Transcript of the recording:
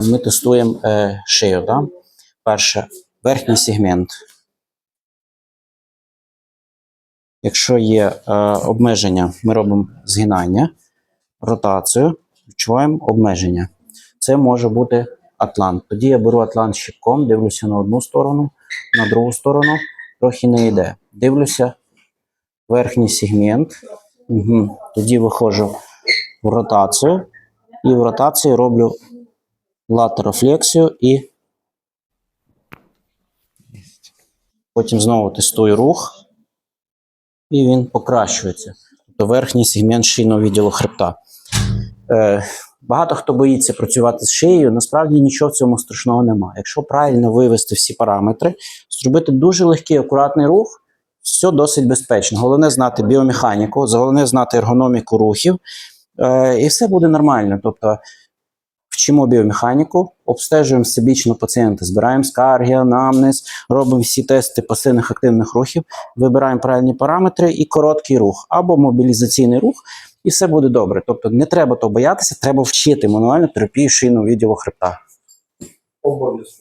Ми тестуємо е, шию. Да? Перше, верхній сегмент. Якщо є е, обмеження, ми робимо згинання, ротацію, відчуваємо обмеження. Це може бути атлант. Тоді я беру атлант щипком, дивлюся на одну сторону, на другу сторону, трохи не йде. Дивлюся верхній сегмент. Угу. Тоді виходжу в ротацію. І в ротації роблю латерофлексію і потім знову тестую рух, і він покращується. Тобто верхній сегмент шийного відділу хребта. Е, багато хто боїться працювати з шиєю, насправді нічого в цьому страшного немає. Якщо правильно вивести всі параметри, зробити дуже легкий, акуратний рух, все досить безпечно. Головне знати біомеханіку, головне знати ергономіку рухів, е, і все буде нормально. Тобто вчимо біомеханіку, обстежуємо всебічно пацієнта, збираємо скарги, анамнез, робимо всі тести пасивних активних рухів, вибираємо правильні параметри і короткий рух або мобілізаційний рух, і все буде добре. Тобто не треба того боятися, треба вчити мануальну терапію шийного відділу хребта. Обов'язково.